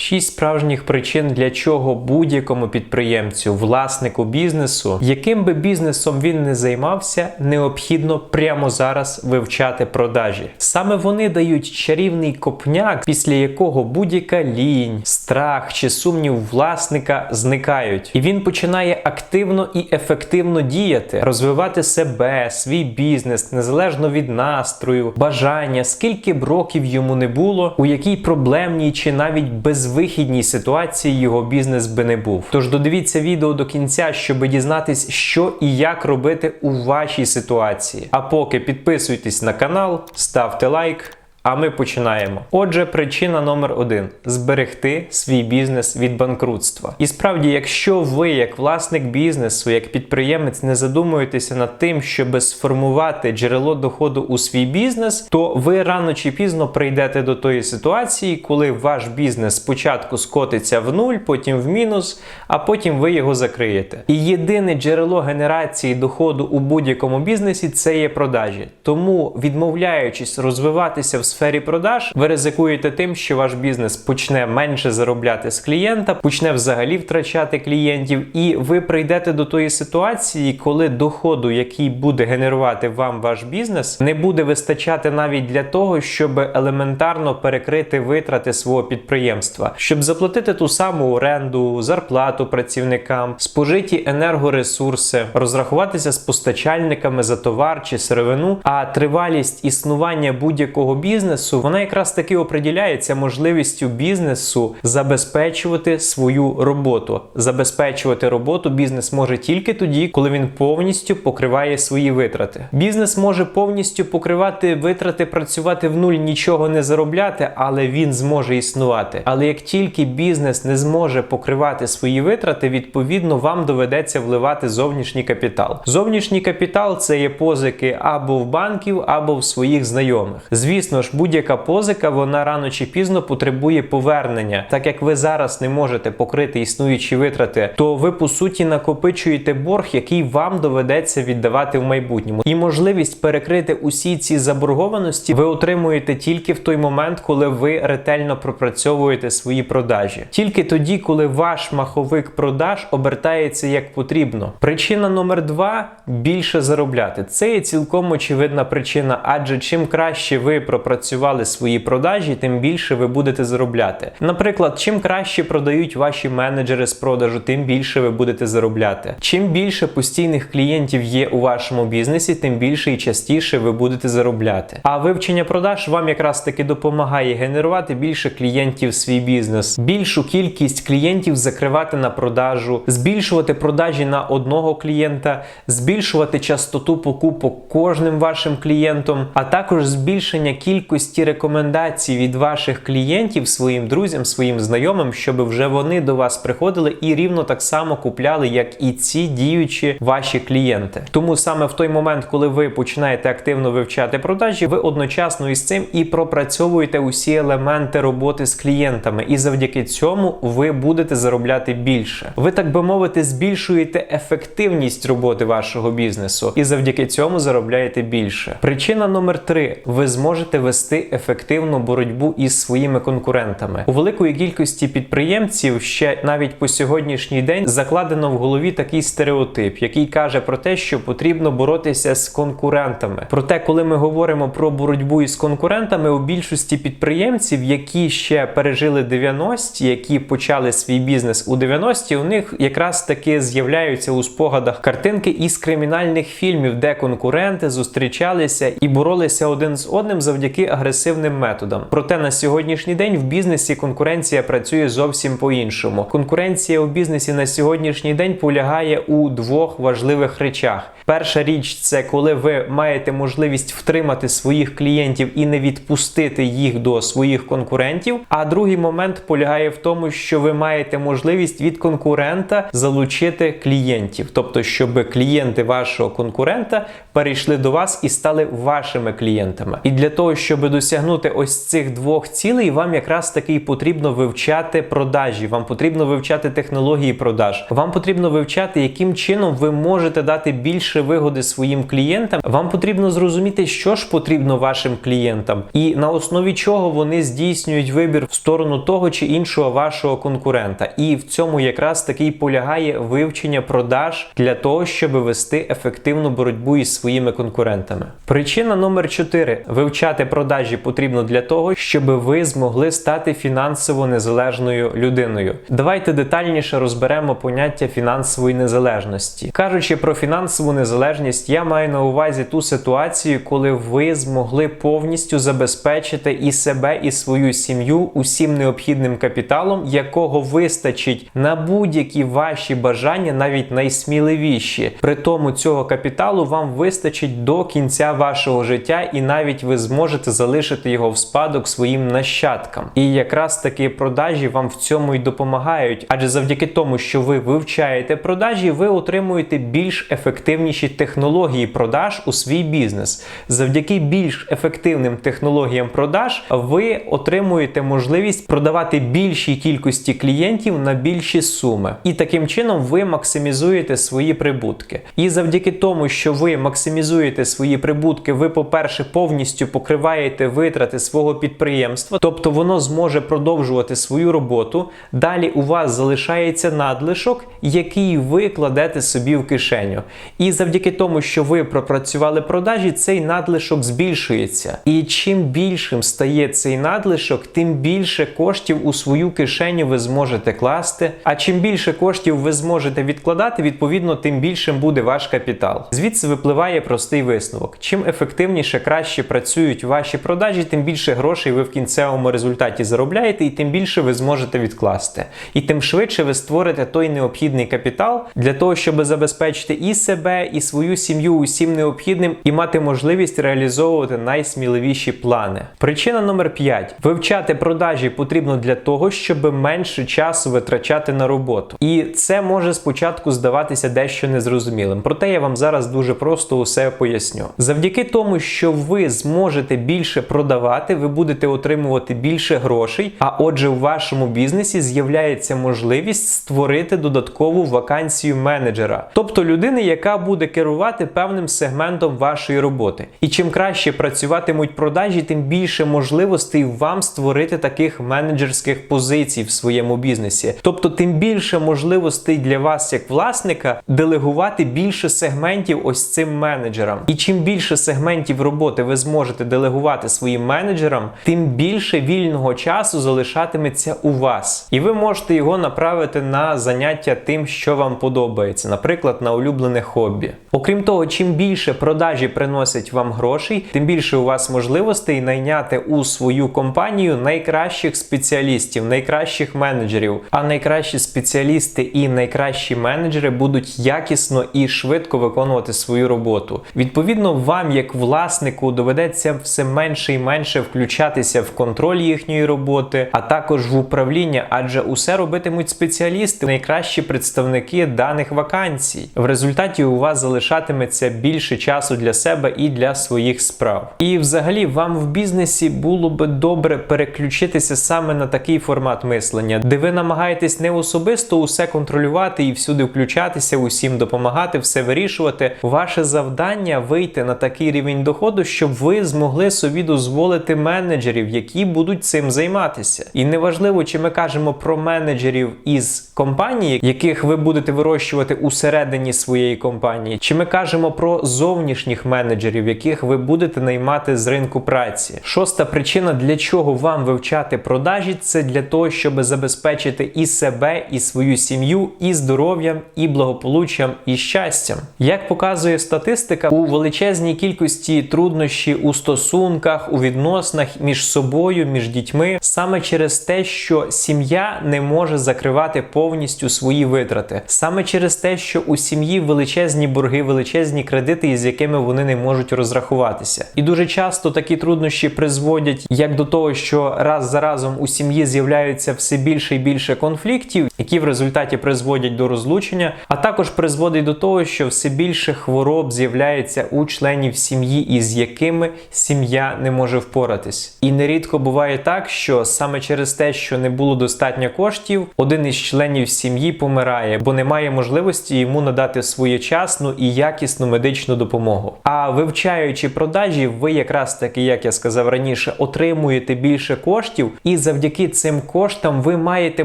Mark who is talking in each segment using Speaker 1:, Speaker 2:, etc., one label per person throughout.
Speaker 1: Шість справжніх причин, для чого будь-якому підприємцю, власнику бізнесу, яким би бізнесом він не займався, необхідно прямо зараз вивчати продажі. Саме вони дають чарівний копняк, після якого будь-яка лінь, страх чи сумнів власника зникають, і він починає активно і ефективно діяти, розвивати себе, свій бізнес незалежно від настрою, бажання, скільки б років йому не було, у якій проблемній чи навіть безвихідній ситуації його бізнес би не був. Тож додивіться відео до кінця, щоб дізнатись, що і як робити у вашій ситуації. А поки підписуйтесь на канал, ставте лайк. А ми починаємо. Отже, причина номер один зберегти свій бізнес від банкрутства. І справді, якщо ви, як власник бізнесу, як підприємець, не задумуєтеся над тим, щоб сформувати джерело доходу у свій бізнес, то ви рано чи пізно прийдете до тої ситуації, коли ваш бізнес спочатку скотиться в нуль, потім в мінус, а потім ви його закриєте. І єдине джерело генерації доходу у будь-якому бізнесі це є продажі. Тому, відмовляючись розвиватися в сфері продаж, ви ризикуєте тим, що ваш бізнес почне менше заробляти з клієнта, почне взагалі втрачати клієнтів, і ви прийдете до тої ситуації, коли доходу, який буде генерувати вам ваш бізнес, не буде вистачати навіть для того, щоб елементарно перекрити витрати свого підприємства, щоб заплатити ту саму оренду, зарплату працівникам, спожиті енергоресурси, розрахуватися з постачальниками за товар чи сировину. А тривалість існування будь-якого бізнесу вона якраз таки оприділяється можливістю бізнесу забезпечувати свою роботу. Забезпечувати роботу бізнес може тільки тоді, коли він повністю покриває свої витрати. Бізнес може повністю покривати витрати, працювати в нуль, нічого не заробляти, але він зможе існувати. Але як тільки бізнес не зможе покривати свої витрати, відповідно вам доведеться вливати зовнішній капітал. Зовнішній капітал це є позики або в банків, або в своїх знайомих. Звісно ж, будь-яка позика вона рано чи пізно потребує повернення. Так як ви зараз не можете покрити існуючі витрати, то ви по суті накопичуєте борг, який вам доведеться віддавати в майбутньому. І можливість перекрити усі ці заборгованості ви отримуєте тільки в той момент, коли ви ретельно пропрацьовуєте свої продажі. Тільки тоді, коли ваш маховик продаж обертається як потрібно. Причина номер два більше заробляти. Це є цілком очевидна причина, адже чим краще ви пропрацювали свої продажі, тим більше ви будете заробляти. Наприклад, чим краще продають ваші менеджери з продажу, тим більше ви будете заробляти. Чим більше постійних клієнтів є у вашому бізнесі, тим більше і частіше ви будете заробляти. А вивчення продаж вам якраз таки допомагає генерувати більше клієнтів в свій бізнес, більшу кількість клієнтів закривати на продажу, збільшувати продажі на одного клієнта, збільшувати частоту покупок кожним вашим клієнтом, а також збільшення кількості рекомендацій від ваших клієнтів своїм друзям, своїм знайомим, щоб вже вони до вас приходили і рівно так само купляли, як і ці діючі ваші клієнти. Тому саме в той момент, коли ви починаєте активно вивчати продажі, ви одночасно із цим і пропрацьовуєте усі елементи роботи з клієнтами, і завдяки цьому ви будете заробляти більше. Ви так би мовити, збільшуєте ефективність роботи вашого бізнесу, і завдяки цьому заробляєте більше. Причина номер три: ви зможете вести ефективну боротьбу із своїми конкурентами. У великої кількості підприємців ще навіть по сьогоднішній день закладено в голові такий стереотип, який каже про те, що потрібно боротися з конкурентами. Проте, коли ми говоримо про боротьбу із конкурентами, у більшості підприємців, які ще пережили 90-ті, які почали свій бізнес у 90-ті, у них якраз таки з'являються у спогадах картинки із кримінальних фільмів, де конкуренти зустрічалися і боролися один з одним завдяки агресивним методам. Проте на сьогоднішній день в бізнесі конкуренція працює зовсім по-іншому. Конкуренція у бізнесі на сьогоднішній день полягає у двох важливих речах. Перша річ це коли ви маєте можливість втримати своїх клієнтів і не відпустити їх до своїх конкурентів. А другий момент полягає в тому, що ви маєте можливість від конкурента залучити клієнтів, тобто, щоб клієнти вашого конкурента перейшли до вас і стали вашими клієнтами. І для того, щоб щоб досягнути ось цих двох цілей, вам якраз таки потрібно вивчати продажі, вам потрібно вивчати технології продаж, вам потрібно вивчати, яким чином ви можете дати більше вигоди своїм клієнтам. Вам потрібно зрозуміти, що ж потрібно вашим клієнтам, і на основі чого вони здійснюють вибір в сторону того чи іншого вашого конкурента. І в цьому якраз таки полягає вивчення продаж для того, щоб вести ефективну боротьбу із своїми конкурентами. Причина номер 4. вивчати продажі потрібно для того, щоб ви змогли стати фінансово незалежною людиною. Давайте детальніше розберемо поняття фінансової незалежності. Кажучи про фінансову незалежність, я маю на увазі ту ситуацію, коли ви змогли повністю забезпечити і себе, і свою сім'ю усім необхідним капіталом, якого вистачить на будь-які ваші бажання, навіть найсміливіші. При тому цього капіталу вам вистачить до кінця вашого життя, і навіть ви зможете залишити його в спадок своїм нащадкам. І якраз таки продажі вам в цьому й допомагають, адже завдяки тому, що ви вивчаєте продажі, ви отримуєте більш ефективніші технології продаж у свій бізнес. Завдяки більш ефективним технологіям продаж ви отримуєте можливість продавати більшій кількості клієнтів на більші суми. І таким чином ви максимізуєте свої прибутки. І завдяки тому, що ви максимізуєте свої прибутки, ви, по-перше, повністю покриваєте витрати свого підприємства, тобто воно зможе продовжувати свою роботу. Далі у вас залишається надлишок, який ви кладете собі в кишеню. І завдяки тому, що ви пропрацювали продажі, цей надлишок збільшується. І чим більшим стає цей надлишок, тим більше коштів у свою кишеню ви зможете класти. А чим більше коштів ви зможете відкладати, відповідно, тим більшим буде ваш капітал. Звідси випливає простий висновок: чим ефективніше краще працюють ваші продажі, тим більше грошей ви в кінцевому результаті заробляєте, і тим більше ви зможете відкласти. І тим швидше ви створите той необхідний капітал для того, щоб забезпечити і себе, і свою сім'ю усім необхідним, і мати можливість реалізовувати найсміливіші плани. Причина номер 5. вивчати продажі потрібно для того, щоб менше часу витрачати на роботу. І це може спочатку здаватися дещо незрозумілим. Проте я вам зараз дуже просто усе поясню. Завдяки тому, що ви зможете більше продавати, ви будете отримувати більше грошей. А отже, у вашому бізнесі з'являється можливість створити додаткову вакансію менеджера, тобто людини, яка буде керувати певним сегментом вашої роботи. І чим краще працюватимуть продажі, тим більше можливостей вам створити таких менеджерських позицій в своєму бізнесі. Тобто, тим більше можливостей для вас, як власника, делегувати більше сегментів ось цим менеджерам. І чим більше сегментів роботи ви зможете делегувати своїм менеджерам, тим більше вільного часу залишатиметься у вас. І ви можете його направити на заняття тим, що вам подобається, наприклад, на улюблене хобі. Окрім того, чим більше продажі приносять вам грошей, тим більше у вас можливостей найняти у свою компанію найкращих спеціалістів, найкращих менеджерів. А найкращі спеціалісти і найкращі менеджери будуть якісно і швидко виконувати свою роботу. Відповідно, вам, як власнику, доведеться все менше і менше включатися в контроль їхньої роботи, а також в управління, адже усе робитимуть спеціалісти, найкращі представники даних вакансій. В результаті у вас залишатиметься більше часу для себе і для своїх справ. І взагалі вам в бізнесі було би добре переключитися саме на такий формат мислення, де ви намагаєтесь не особисто усе контролювати і всюди включатися, усім допомагати, все вирішувати. Ваше завдання вийти на такий рівень доходу, щоб ви змогли собі дозволити менеджерів, які будуть цим займатися. І неважливо, чи ми кажемо про менеджерів із компанії, яких ви будете вирощувати усередині своєї компанії, чи ми кажемо про зовнішніх менеджерів, яких ви будете наймати з ринку праці. Шоста причина, для чого вам вивчати продажі, це для того, щоб забезпечити і себе, і свою сім'ю, і здоров'ям, і благополуччям, і щастям. Як показує статистика, у величезній кількості труднощі у стосунках, у відносинах між собою, між дітьми, саме через те, що сім'я не може закривати повністю свої витрати, саме через те, що у сім'ї величезні борги, величезні кредити, із якими вони не можуть розрахуватися. І дуже часто такі труднощі призводять як до того, що раз за разом у сім'ї з'являються все більше і більше конфліктів, які в результаті призводять до розлучення, а також призводить до того, що все більше хвороб з'являється у членів сім'ї, із якими сім'я сім'я не може впоратись. І нерідко буває так, що саме через те, що не було достатньо коштів, один із членів сім'ї помирає, бо немає можливості йому надати своєчасну і якісну медичну допомогу. А вивчаючи продажі, ви якраз таки, як я сказав раніше, отримуєте більше коштів, і завдяки цим коштам ви маєте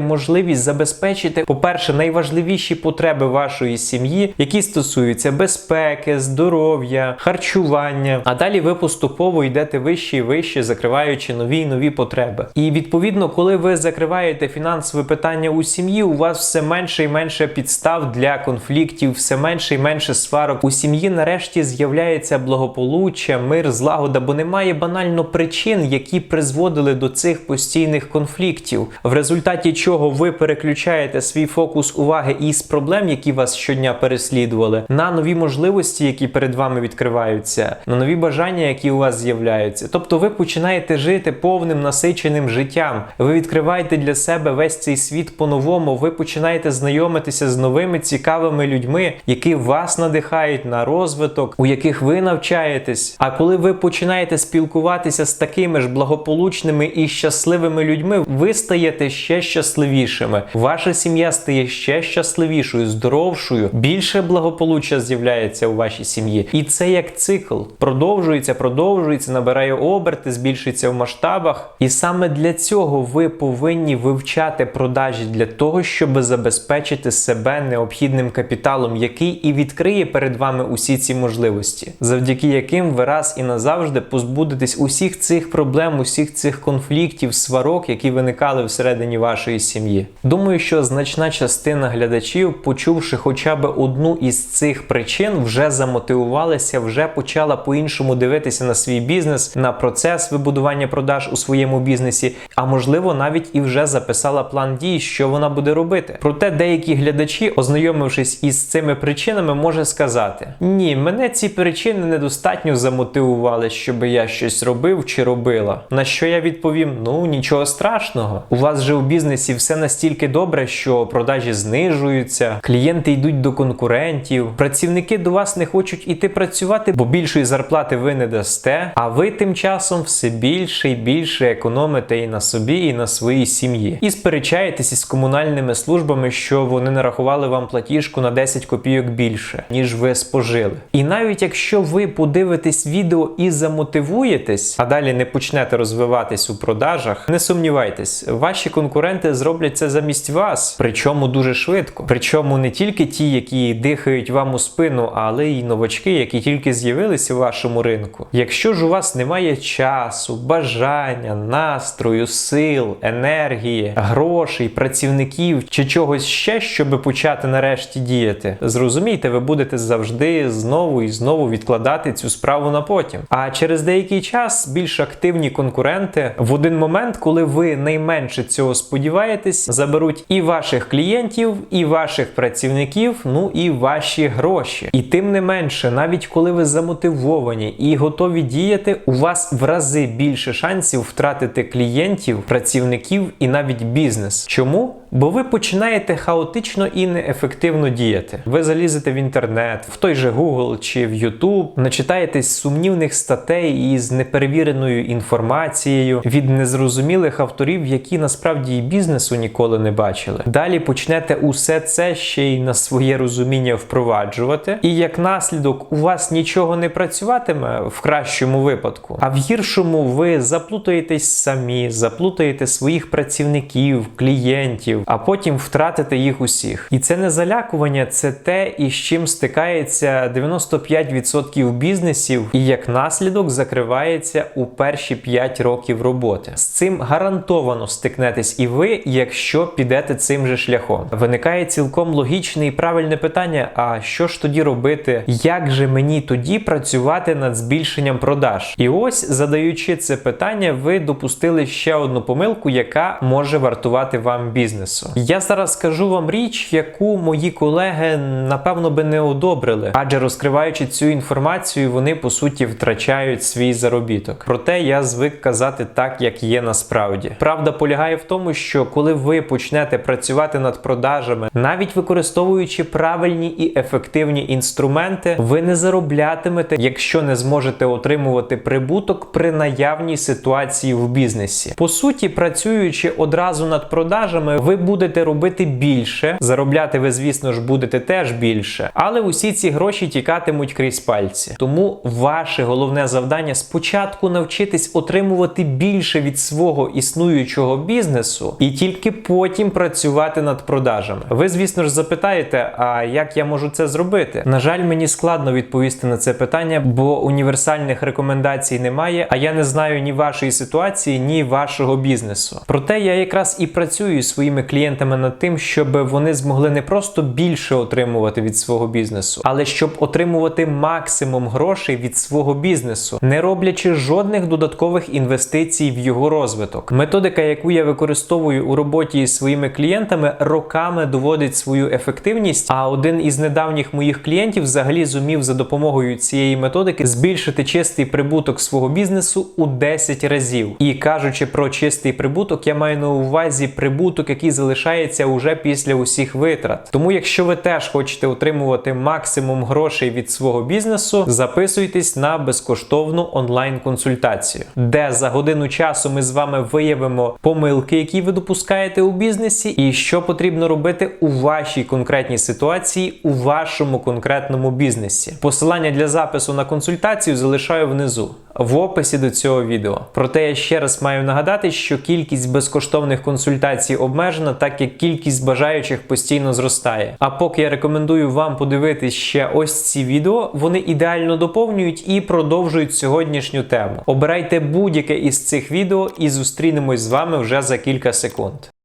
Speaker 1: можливість забезпечити, по-перше, найважливіші потреби вашої сім'ї, які стосуються безпеки, здоров'я, харчування. А далі ви поступово йдете вище і вище, закриваючи нові і нові потреби. І відповідно, коли ви закриваєте фінансове питання у сім'ї, у вас все менше і менше підстав для конфліктів, все менше і менше сварок. У сім'ї нарешті з'являється благополуччя, мир, злагода, бо немає банально причин, які призводили до цих постійних конфліктів, в результаті чого ви переключаєте свій фокус уваги із проблем, які вас щодня переслідували, на нові можливості, які перед вами відкриваються, на нові бажання, які у вас з'являються. Тобто ви починаєте жити повним насиченим життям. Ви відкриваєте для себе весь цей світ по-новому. Ви починаєте знайомитися з новими цікавими людьми, які вас надихають на розвиток, у яких ви навчаєтесь. А коли ви починаєте спілкуватися з такими ж благополучними і щасливими людьми, ви стаєте ще щасливішими. Ваша сім'я стає ще щасливішою, здоровшою, більше благополуччя з'являється у вашій сім'ї. І це як цикл продовжується, продовжується, набирає оберти, збільшується в масштабах. І саме для цього ви повинні вивчати продажі для того, щоб забезпечити себе необхідним капіталом, який і відкриє перед вами усі ці можливості, завдяки яким ви раз і назавжди позбудетесь усіх цих проблем, усіх цих конфліктів, сварок, які виникали всередині вашої сім'ї. Думаю, що значна частина глядачів, почувши хоча б одну із цих причин, вже замотивувалися, вже почала по-іншому дивитися на свій бізнес, на процес вибудування продаж у своєму бізнесі, а можливо, навіть і вже записала план дій, що вона буде робити. Проте деякі глядачі, ознайомившись із цими причинами, може сказати: ні, мене ці причини недостатньо замотивували, щоб я щось робив чи робила. На що я відповім: ну нічого страшного. У вас же у бізнесі все настільки добре, що продажі знижуються, клієнти йдуть до конкурентів, працівники до вас не хочуть іти працювати, бо більшої зарплати ви не дасте. А ви тим часом все більше і більше економите і на собі, і на своїй сім'ї. І сперечаєтесь із комунальними службами, що вони нарахували вам платіжку на 10 копійок більше, ніж ви спожили. І навіть якщо ви подивитесь відео і замотивуєтесь, а далі не почнете розвиватись у продажах, не сумнівайтесь, ваші конкуренти зроблять це замість вас, причому дуже швидко. Причому не тільки ті, які дихають вам у спину, але й новачки, які тільки з'явилися у вашому ринку. Якщо ж у вас немає часу, бажання, настрою, сил, енергії, грошей, працівників чи чогось ще, щоб почати нарешті діяти, зрозумійте, ви будете завжди знову і знову відкладати цю справу на потім. А через деякий час більш активні конкуренти в один момент, коли ви найменше цього сподіваєтесь, заберуть і ваших клієнтів, і ваших працівників, ну і ваші гроші. І тим не менше, навіть коли ви замотивовані і готові діяти, у вас в рази більше шансів втратити клієнтів, працівників і навіть бізнес. Чому? Бо ви починаєте хаотично і неефективно діяти. Ви залізете в інтернет, в той же Google чи в YouTube, начитаєтесь сумнівних статей із неперевіреною інформацією від незрозумілих авторів, які насправді і бізнесу ніколи не бачили. Далі почнете усе це ще й на своє розуміння впроваджувати, і як наслідок у вас нічого не працюватиме в кращому випадку, а в гіршому ви заплутаєтесь самі, заплутаєте своїх працівників, клієнтів а потім втратити їх усіх. І це не залякування, це те, із чим стикається 95% бізнесів, і як наслідок закривається у перші 5 років роботи. З цим гарантовано стикнетесь і ви, якщо підете цим же шляхом. Виникає цілком логічне і правильне питання: а що ж тоді робити? Як же мені тоді працювати над збільшенням продаж? І ось, задаючи це питання, ви допустили ще одну помилку, яка може вартувати вам бізнес. Бізнесу. Я зараз скажу вам річ, яку мої колеги напевно би не одобрили, адже розкриваючи цю інформацію, вони по суті втрачають свій заробіток. Проте я звик казати так, як є насправді. Правда полягає в тому, що коли ви почнете працювати над продажами, навіть використовуючи правильні і ефективні інструменти, ви не зароблятимете, якщо не зможете отримувати прибуток при наявній ситуації в бізнесі. По суті, працюючи одразу над продажами, ви будете робити більше. Заробляти ви, звісно ж, будете теж більше, але усі ці гроші тікатимуть крізь пальці. Тому ваше головне завдання спочатку навчитись отримувати більше від свого існуючого бізнесу, і тільки потім працювати над продажами. Ви, звісно ж, запитаєте, а як я можу це зробити? На жаль, мені складно відповісти на це питання, бо універсальних рекомендацій немає, а я не знаю ні вашої ситуації, ні вашого бізнесу. Проте я якраз і працюю своїми клієнтами над тим, щоб вони змогли не просто більше отримувати від свого бізнесу, але щоб отримувати максимум грошей від свого бізнесу, не роблячи жодних додаткових інвестицій в його розвиток. Методика, яку я використовую у роботі із своїми клієнтами, роками доводить свою ефективність. А один із недавніх моїх клієнтів взагалі зумів за допомогою цієї методики збільшити чистий прибуток свого бізнесу у 10 разів. І кажучи про чистий прибуток, я маю на увазі прибуток, який залишається уже після усіх витрат. Тому, якщо ви теж хочете отримувати максимум грошей від свого бізнесу, записуйтесь на безкоштовну онлайн-консультацію, де за годину часу ми з вами виявимо помилки, які ви допускаєте у бізнесі, і що потрібно робити у вашій конкретній ситуації, у вашому конкретному бізнесі. Посилання для запису на консультацію залишаю внизу. В описі до цього відео. Проте я ще раз маю нагадати, що кількість безкоштовних консультацій обмежена, так як кількість бажаючих постійно зростає. А поки я рекомендую вам подивитись ще ось ці відео, вони ідеально доповнюють і продовжують сьогоднішню тему. Обирайте будь-яке із цих відео і зустрінемось з вами вже за кілька секунд.